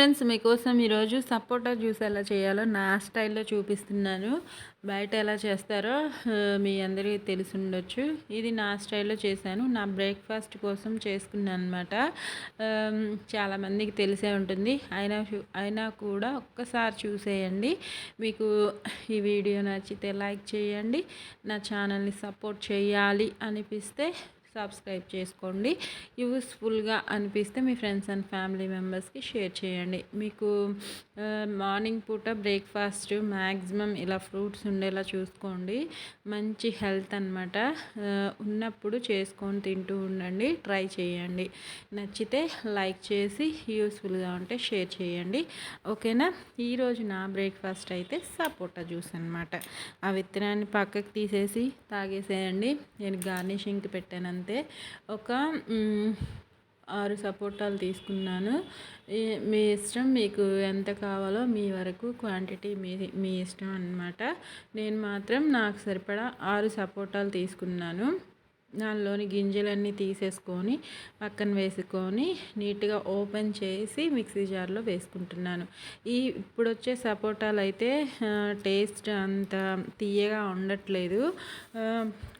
Friends మీకోసం ఈరోజు సపోటా juice ఎలా చేయాలో నా స్టైల్లో చూపిస్తున్నాను. బయట ఎలా చేస్తారో మీ అందరికీ తెలిసి ఉండొచ్చు ఇది నా స్టైల్లో చేశాను. నా బ్రేక్ఫాస్ట్ కోసం చేసుకున్నాను అనమాట చాలామందికి తెలిసే ఉంటుంది. అయినా అయినా కూడా ఒక్కసారి చూసేయండి. మీకు ఈ వీడియో నచ్చితే లైక్ చేయండి. నా ఛానల్ని సపోర్ట్ చేయాలి అనిపిస్తే సబ్స్క్రైబ్ చేసుకోండి. యూస్ఫుల్గా అనిపిస్తే మీ ఫ్రెండ్స్ అండ్ ఫ్యామిలీ మెంబర్స్కి షేర్ చేయండి. మీకు మార్నింగ్ పూట బ్రేక్ఫాస్ట్ మ్యాక్సిమం ఇలా ఫ్రూట్స్ ఉండేలా చూసుకోండి. మంచి హెల్త్ అనమాట ఉన్నప్పుడు చేసుకొని తింటూ ఉండండి. ట్రై చేయండి. నచ్చితే లైక్ చేసి యూస్ఫుల్గా ఉంటే షేర్ చేయండి. ఓకేనా? ఈరోజు నా బ్రేక్ఫాస్ట్ అయితే సపోటా జ్యూస్ అనమాట ఆ విత్తనాన్ని పక్కకు తీసేసి తాగేసేయండి. నేను గార్నిషింగ్కి పెట్టాను అంటే ఒక ఆరు సపోటాలు తీసుకున్నాను. మీ ఇష్టం మీకు ఎంత కావాలో మీ వరకు క్వాంటిటీ మీ మీ ఇష్టం అనమాట నేను మాత్రం నాకు సరిపడా ఆరు సపోటాలు తీసుకున్నాను. దానిలోని గింజలన్నీ తీసేసుకొని పక్కన వేసుకొని నీట్గా ఓపెన్ చేసి మిక్సీ జార్లో వేసుకుంటున్నాను. ఈ ఇప్పుడు వచ్చే సపోటాలు అయితే టేస్ట్ అంత తీయగా ఉండట్లేదు.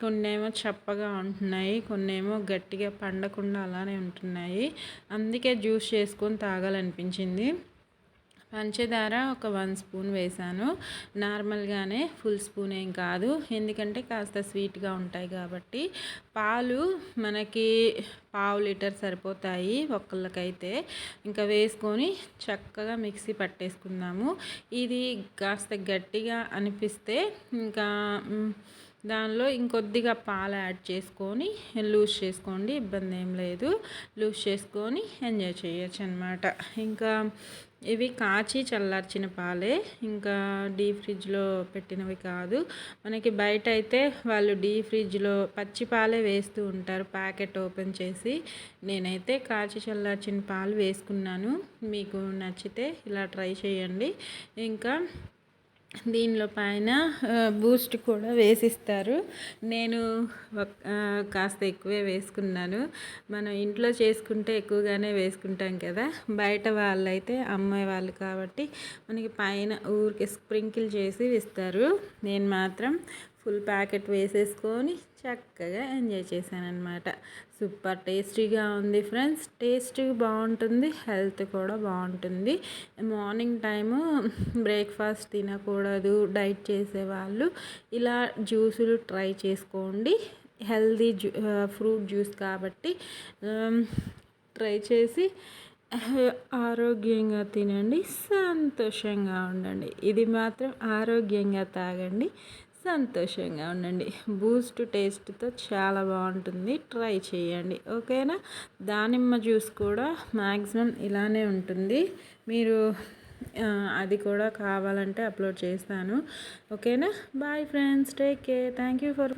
కొన్నేమో చప్పగా ఉంటున్నాయి కొన్నేమో గట్టిగా పండకుండా అలానే ఉంటున్నాయి. అందుకే జ్యూస్ చేసుకొని తాగాలనిపించింది. పంచదార ఒక వన్ స్పూన్ వేసాను నార్మల్గానే ఫుల్ స్పూన్ ఏం కాదు. ఎందుకంటే కాస్త స్వీట్గా ఉంటాయి కాబట్టి. పాలు మనకి పావు లీటర్ సరిపోతాయి ఒక్కళ్ళకైతే. ఇంకా వేసుకొని చక్కగా మిక్సీ పట్టేసుకుందాము. ఇది కాస్త గట్టిగా అనిపిస్తే ఇంకా దానిలో ఇంకొద్దిగా పాలు యాడ్ చేసుకొని లూజ్ చేసుకోండి ఇబ్బంది ఏం లేదు. లూజ్ చేసుకొని ఎంజాయ్ చేయొచ్చు అనమాట ఇంకా ఇవి కాచి చల్లార్చిన పాలే ఇంకా డీప్ ఫ్రిడ్జ్లో పెట్టినవి కాదు. మనకి బయట అయితే వాళ్ళు డీప్ ఫ్రిడ్జ్లో పచ్చి పాలే వేస్తూ ఉంటారు ప్యాకెట్ ఓపెన్ చేసి. నేనైతే కాచి చల్లార్చిన పాలు వేసుకున్నాను. మీకు నచ్చితే ఇలా ట్రై చేయండి. ఇంకా దీనిలో పైన బూస్ట్ కూడా వేసిస్తారు. నేను కాస్త ఎక్కువే వేసుకున్నాను. మనం ఇంట్లో చేసుకుంటే ఎక్కువగానే వేసుకుంటాం కదా. బయట వాళ్ళైతే అమ్మాయి వాళ్ళు కాబట్టి మనకి పైన ఊరికి స్ప్రింకిల్ చేసి ఇస్తారు. నేను మాత్రం ఫుల్ ప్యాకెట్ వేసేసుకొని చక్కగా ఎంజాయ్ చేశానమాట సూపర్ టేస్టీగా ఉంది ఫ్రెండ్స్. టేస్ట్ బాగుంటుంది హెల్త్ కూడా బాగుంటుంది. మార్నింగ్ టైము బ్రేక్ఫాస్ట్ తినకూడదు డైట్ చేసేవాళ్ళు. ఇలా జ్యూసులు ట్రై చేసుకోండి. హెల్దీ జ్యూ ఫ్రూట్ జ్యూస్ కాబట్టి ట్రై చేసి ఆరోగ్యంగా తినండి సంతోషంగా ఉండండి. ఇది మాత్రం ఆరోగ్యంగా తాగండి. సంతోషంగా ఉండండి. బూస్ట్ టేస్ట్తో చాలా బాగుంటుంది. ట్రై చేయండి. ఓకేనా? దానిమ్మ జ్యూస్ కూడా మ్యాక్సిమం ఇలానే ఉంటుంది. మీరు అది కూడా కావాలంటే అప్లోడ్ చేస్తాను. ఓకేనా? Bye friends take care thank you for